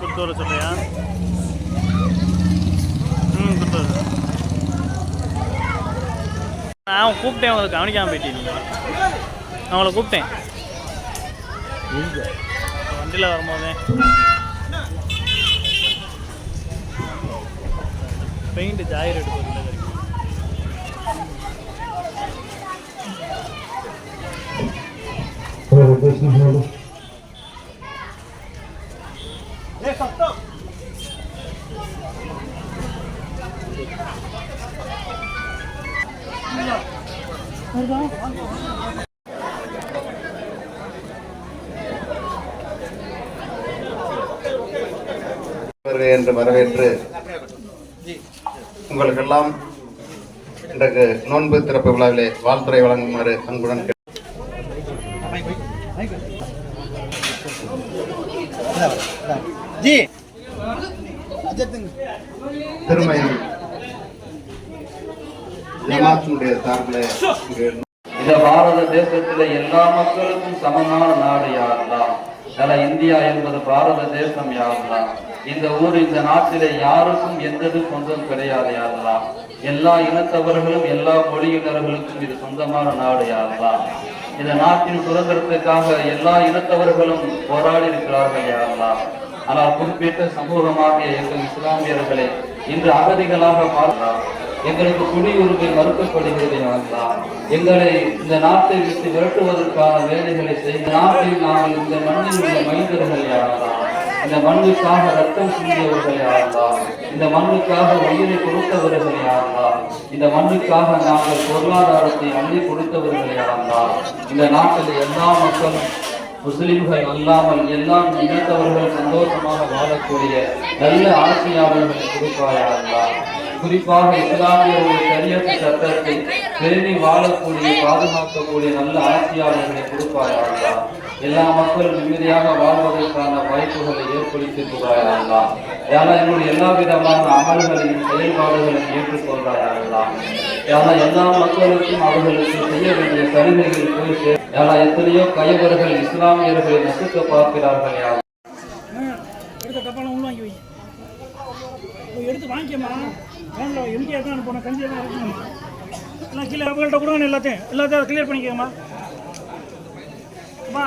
கொடுத்து வர சொல்றியா? ம் கொடுத்து வர. நான் கூப்பிட்டேன் அவங்களை கவனிக்காமல் போயிட்டீங்க. அவங்கள கூப்பிட்டேன். வண்டியில் வரும்போதே. பெயிண்ட் ஜாயிர் எடுக்கிறது Thank you. என்று வரவேற்று உங்களுக்கெல்லாம் இன்றைக்கு நோன்பு திறப்பு விழாவிலே வாழ்த்துறை வழங்குமாறு அன்புடன் கேட்டு- ஜி. திருமை ஜமாத்தினுடைய சார்பில் இங்கு இந்த பாரத தேசத்திலே எல்லா மக்களுக்கும் சமமான நாடு யாருதான் பல இந்தியா என்பது பாரத தேசம் யாருதான் இந்த ஊர் இந்த நாட்டிலே யாருக்கும் எந்தது சொந்தம் கிடையாது யாருதான் எல்லா இனத்தவர்களும் எல்லா மொழியினர்களுக்கும் இது சொந்தமான நாடு யாருதான் இந்த நாட்டின் சுதந்திரத்துக்காக எல்லா இனத்தவர்களும் போராடி இருக்கிறார்கள் யாருதான் ஆனால் குறிப்பிட்ட சமூகமாகிய எங்கள் இஸ்லாமியர்களே இன்று அகதிகளாக மாறுகிறார் எங்களுக்கு குடியுரிமை மறுக்கப்படுகிறது யாரெல்லாம் எங்களை இந்த நாட்டை விட்டு விரட்டுவதற்கான வேலைகளை செய்த நாட்டில் நாங்கள் இந்த மண்ணில் உள்ள மைந்தர்கள் யாரெல்லாம் இந்த மண்ணுக்காக ரத்தம் சிந்தியவர்கள் யாரெல்லாம் இந்த மண்ணுக்காக உயிரை கொடுத்தவர்கள் யாரெல்லாம் இந்த மண்ணுக்காக நாங்கள் பொருளாதாரத்தை அள்ளி கொடுத்தவர்கள் யாரெல்லாம் இந்த நாட்டில் எல்லா மக்களும் முஸ்லிம்கள் அல்லாமல் எல்லாம் இனத்தவர்கள் சந்தோஷமாக வாழக்கூடிய நல்ல ஆட்சியாளர்களை கொடுப்பாயா குறிப்பாக இஸ்லாமியர்கள் சரியத்து சட்டத்தை பேணி வாழக்கூடிய பாதுகாக்கக்கூடிய நல்ல ஆட்சியாளர்களை கொடுப்பார்களா எல்லா மக்களும் நிம்மதியாக வாழ்வதற்கான வாய்ப்புகளை ஏற்படுத்தி யாரா என்னுடைய எல்லா விதமான அமல்களையும் செயல்பாடுகளையும் ஏற்றுக்கொள்றாயா யாரா எல்லா மக்களுக்கும் அவர்களுக்கு செய்ய வேண்டிய சலுகைகள் குறித்து யாரா எத்தனையோ கைவர்கள் இஸ்லாமியர்களை நசுக்க பார்க்கிறார்கள் யார் எடுத்து வாங்கிக்கமா உள்ள வாங்கி வை போய் எடுத்து வாங்கிக்கம்மா வேனில் எம்டிஆர் தான் அனுப்பணும் கஞ்சி தான் இருக்கணும்மா எல்லாம் கீழே அவங்கள்ட்ட கொடுங்க எல்லாத்தையும். எல்லாத்தையும் கிளியர் பண்ணிக்கோங்கம்மா. அம்மா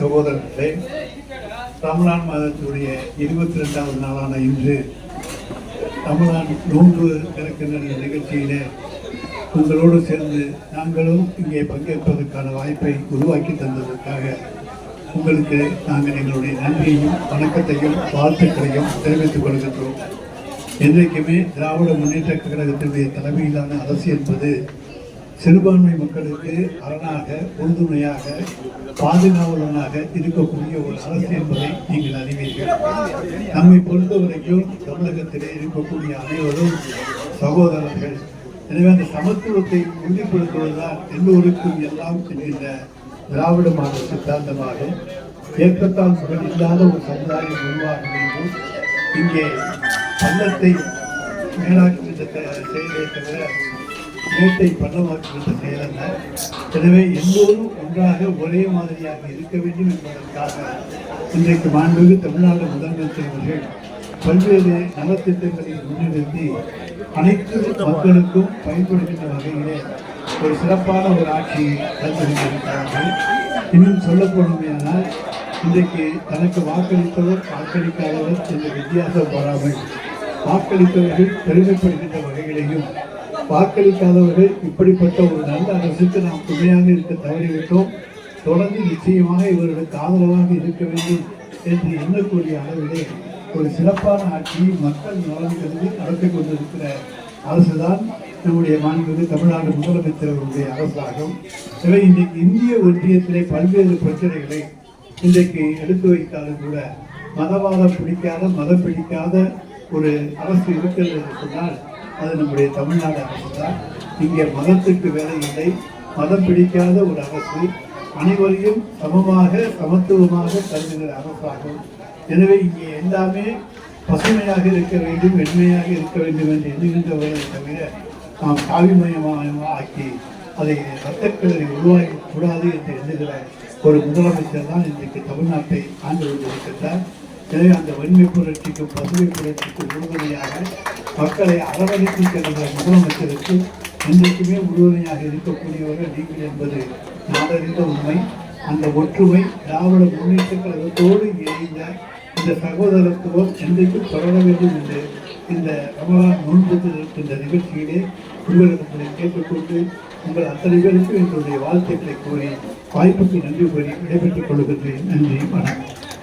சகோதரர்களே ரமலான் மாதத்துடைய இருபத்தி ரெண்டாவது நாளான இன்று ரமலான் நோன்பு திறக்கின்ற நிகழ்ச்சியிலே உங்களோடு சேர்ந்து நாங்களும் இங்கே பங்கேற்பதற்கான வாய்ப்பை உருவாக்கி தந்ததற்காக உங்களுக்கு நாங்கள் எங்களுடைய நன்றியையும் வணக்கத்தையும் வாழ்த்துக்களையும் தெரிவித்துக் கொள்கின்றோம். என்றைக்குமே திராவிட முன்னேற்ற கழகத்தினுடைய தலைமையிலான அரசு என்பது சிறுபான்மை மக்களுக்கு அரணாக உறுதுணையாக பாதுகாவலனாக இருக்கக்கூடிய ஒரு அரசு என்பதை நீங்கள் அறிவீர்கள். நம்மை பொறுத்தவரைக்கும் தமிழகத்திலே இருக்கக்கூடிய அனைவரும் சகோதரர்கள். எனவே அந்த சமத்துவத்தை உறுதிப்படுத்துவதுதான் எல்லோருக்கும் எல்லாம் என்கின்ற திராவிட மாடல் சித்தாந்தமாக ஏற்றத்தால் சுகம் இல்லாத ஒரு சமுதாயம் உருவாக வேண்டும் இங்கே பள்ளத்தை மேலாக்குகின்ற செயலை தவிர மேட்டை பள்ளமாக்குகின்ற செயல் அல்ல எனவே எல்லோரும் ஒன்றாக ஒரே மாதிரியாக இருக்க வேண்டும் என்பதற்காக இன்றைக்கு மாண்புமிகு தமிழ்நாடு முதலமைச்சர் அவர்கள் பல்வேறு நலத்திட்டங்களை முன்னிறுத்தி அனைத்து மக்களுக்கும் பயன்படுகின்ற வகையிலே ஒரு சிறப்பான ஒரு ஆட்சியை தந்திருக்கிறார்கள் இன்னும் சொல்ல இன்றைக்கு தனக்கு வாக்களித்தவர் வாக்களிக்காதவர் என்ற வித்தியாசம் வராமல் வாக்களித்தவர்கள் பெருமைப்படுகின்ற வகையிலையும் வாக்களிக்காதவர்கள் இப்படிப்பட்ட ஒரு நல்ல அரசுக்கு நாம் துணையாக இருக்க தவறிவிட்டோம். தொடர்ந்து நிச்சயமாக இவர்களுக்கு ஆதரவாக இருக்க வேண்டும் என்று எண்ணக்கூடிய அளவிலே ஒரு சிறப்பான ஆட்சியை மக்கள் நலன் கருதி நடத்தி கொண்டிருக்கிற அரசுதான் நம்முடைய மாண்புமிகு தமிழ்நாடு முதலமைச்சர் அவருடைய அரசாகும். எனவே இன்றைக்கு இந்திய ஒன்றியத்திலே பல்வேறு பிரச்சனைகளை இன்றைக்கு எடுத்து வைத்தாலும் கூட மதவாதம் பிடிக்காத மதம் பிடிக்காத ஒரு அரசு இருக்கிறது என்று சொன்னால் அது நம்முடைய தமிழ்நாடு அரசு தான் இங்கே மதத்துக்கு வேலை இல்லை. மதம் பிடிக்காத ஒரு அரசு அனைவரையும் சமமாக சமத்துவமாக கருதுகிற அரசாகும். எனவே இங்கே எல்லாமே பசுமையாக இருக்க வேண்டும் வெண்மையாக இருக்க வேண்டும் என்று எண்ணுகின்றவர்களை தவிர நாம் காவிமயமாக ஆக்கி அதை ரத்தக்கிழரை உருவாக்கக்கூடாது என்று எண்ணுகிற ஒரு முதலமைச்சர் தான் இன்றைக்கு தமிழ்நாட்டை ஆண்டு கொண்டிருக்கின்றார் எனவே அந்த வன்மை புரட்சிக்கும் பசுமை புரட்சிக்கும் உறுதுணையாக மக்களை அரவணைத்து செல்கின்ற முதலமைச்சருக்கு என்றைக்குமே உறுதுணையாக இருக்கக்கூடியவர்கள் நீங்கள் என்பது நாடறிந்த உண்மை. அந்த ஒற்றுமை திராவிட முன்னேற்ற கழகத்தோடு இணைந்த இந்த சகோதரத்துவம் என்றைக்கும் தொடர வேண்டும் என்று இந்த ரமலான் நோன்பு இருக்கின்ற நிகழ்ச்சியிலே உங்களிடத்தில் கேட்டுக்கொண்டு உங்கள் அத்தனை பேருக்கும் என்னுடைய வாழ்த்துக்களை கூறி வாய்ப்புக்கு நன்றி கூறி விடைபெற்றுக் கொள்கின்றேன். நன்றி வணக்கம்.